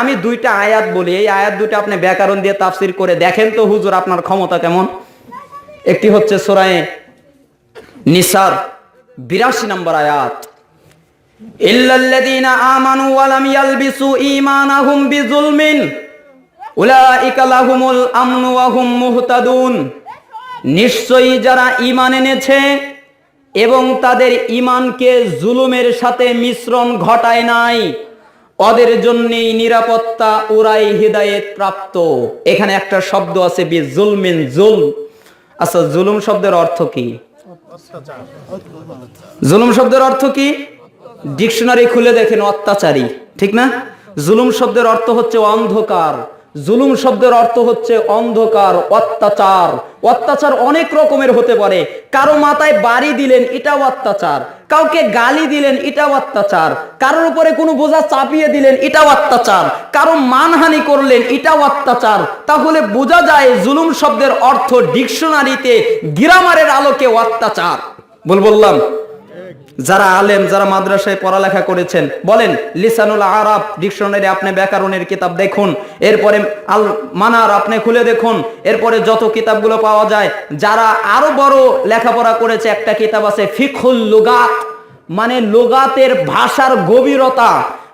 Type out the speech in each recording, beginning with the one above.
আমি দুইটা আয়াত বলি, এই আয়াত দুইটা আপনি ব্যাকরণ দিয়ে তাফসির করে দেখেন তো হুজুর আপনার ক্ষমতা কেমন? একটি হচ্ছে সোরায়ে নিসার, বিরাশি নম্বর আয়াত। ইল্লাল্লাযীনা আমানু ওয়া লাম ইয়ালবিসু ঈমানাহুম বিযুলমিন, উলাইকা লাহুমুল আমনু ওয়া হুম মুহতাদুন। নিশ্চয়ই যারা ঈমান এনেছে এবং তাদের ঈমানকে জুলুমের সাথে মিশ্রণ ঘটায় নাই ওদের জন্যই নিরাপত্তা ওরাই হৃদায়ত প্রাপ্ত। এখানে একটা শব্দ আছে বি জুলমিন জুল। আচ্ছা জুলুম শব্দের অর্থ কি? জুলুম শব্দের অর্থ কি? ডিকশনারি খুলে দেখেন, অত্যাচারী, ঠিক না? জুলুম শব্দের অর্থ হচ্ছে অন্ধকার। জুলুম শব্দের অর্থ হচ্ছে অন্ধকার, অত্যাচার। অত্যাচার অনেক রকমের হতে পারে। কারও মাথায় বাড়ি দিলেন, এটাও অত্যাচার। কাউকে গালি দিলেন, এটাও অত্যাচার। কারোর উপরে কোনো বোঝা চাপিয়ে দিলেন, এটাও অত্যাচার। কারও মানহানি করলেন, এটাও অত্যাচার। তাহলে বোঝা যায় জুলুম শব্দের অর্থ ডিকশনারিতে গ্রামারের আলোকে অত্যাচার। বল বললাম। যারা আলেম, যারা মাদ্রাসায় পড়ালেখা করেছেন, বলেন, লিসানুল আরব ডিকশনারি আপনি ব্যাকরণের কিতাব দেখুন, এরপরে আল মানার আপনি খুলে দেখুন, এরপরে যত কিতাবগুলো পাওয়া যায়, যারা আরও বড় লেখাপড়া করেছে, একটা কিতাব আছে ফিখুল লুগাত মানে লোগাতের ভাষার গভীরতা,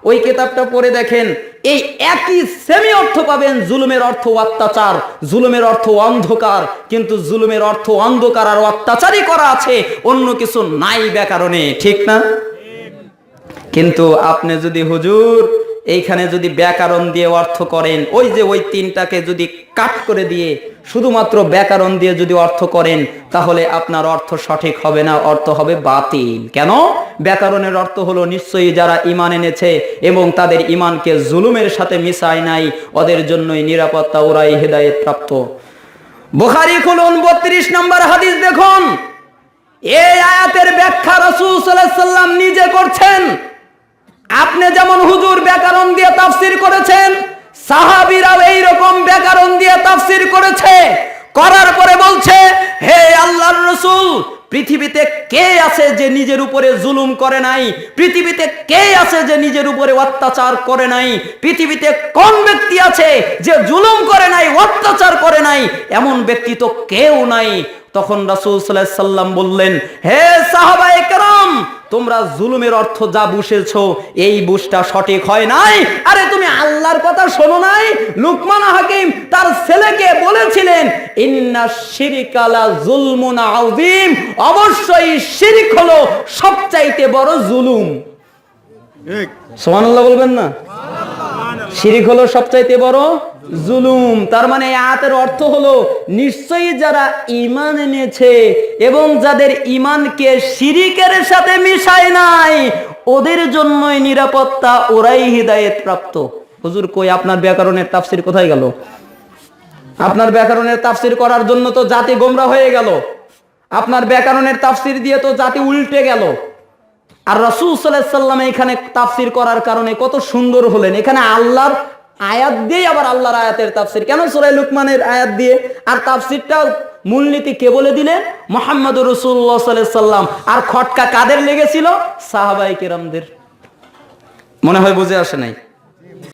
ওই কিতাবটা পড়ে দেখেন এই একই সেমি অর্থ পাবেন জুলুমের অর্থ অত্যাচার, জুলুমের অর্থ অন্ধকার, কিন্তু জুলুমের অর্থ অন্ধকার আর অত্যাচারই করা আছে, অন্য কিছু নাই ব্যাকরণে, ঠিক না? কিন্তু আপনি যদি হুজুর এইখানে যদি ব্যাকরণ দিয়ে অর্থ করেন, ওই যে ওই তিনটাকে যদি কাট করে দিয়ে শুধুমাত্র ব্যাকরণ দিয়ে যদি অর্থ করেন, তাহলে আপনার অর্থ সঠিক হবে না, অর্থ হবে বাতিল। কেন? ব্যাকরণের অর্থ হলো নিশ্চয়ই যারা ইমান এনেছে এবং তাদের ইমানকে জুলুমের সাথে মিশায় নাই, ওদের জন্যই নিরাপত্তা ওরাই হেদায়েত প্রাপ্ত। বোখারি খুলুন, বত্রিশ নম্বর হাদিস দেখুন। এই আয়াতের ব্যাখ্যা রসুল সাল্লাম নিজে করছেন। আপনি যেমন হুজুর ব্যাকরণ দিয়ে তাফসির করেছেন সাহাবিরাও এইরকম ব্যাকরণ দিয়ে তাফসির করেছে। করার পরে বলছে পৃথিবীতে কে আছে যে নিজের উপরে জুলুম করে নাই? পৃথিবীতে কে আছে যে নিজের উপরে অত্যাচার করে নাই? পৃথিবীতে কোন ব্যক্তি আছে যে জুলুম করে নাই, অত্যাচার করে নাই? এমন ব্যক্তি তো কেউ নাই। তখন রাসূল সাল্লাম বললেন, হে সাহাবায়ে কেরাম, তোমরা জুলুমের অর্থ যা বুঝেছ, এই বুঝটা সঠিক হয় নাই? আরে তুমি আল্লাহর কথা শোনো নাই? লুকমান হাকিম, তার ছেলেকে বলেছিলেন অবশ্যই শিরিক হলো সবচাইতে বড় জুলুম। সুবহানাল্লাহ বলবেন না? শিরিক হলো সবচাইতে বড় জুলুম। তার মানে আয়াতের অর্থ হলো নিশ্চয়ই যারা ইমান এনেছে এবং যাদের ইমানকে শিরিকের সাথে মিশায় নাই ওদের জন্যই নিরাপত্তা ওরাই হৃদায়ত প্রাপ্ত। হুজুর কই আপনার ব্যাকরণের তাফসির কোথায় গেল? আপনার ব্যাকরণের তাফসির করার জন্য তো জাতি গোমরা হয়ে গেল। আপনার ব্যাকরণের তাফসির দিয়ে তো জাতি উল্টে গেল। আর রসুল সাল্লাম এখানে তাফসির করার কারণে কত সুন্দর হলেন। এখানে আল্লাহর আয়াত দিয়ে আবার আল্লাহর আয়াতের তাফসির। কেন সুরাই লুকমানের আয়াত দিয়ে? আর তাফসিরটা মূলনীতি কে বলে দিলেন? মোহাম্মদ রসুল্লাহ সাল্লাম। আর খটকা কাদের লেগেছিল? সাহাবাই কেরামদের। মনে হয় বুঝে আসে নাই।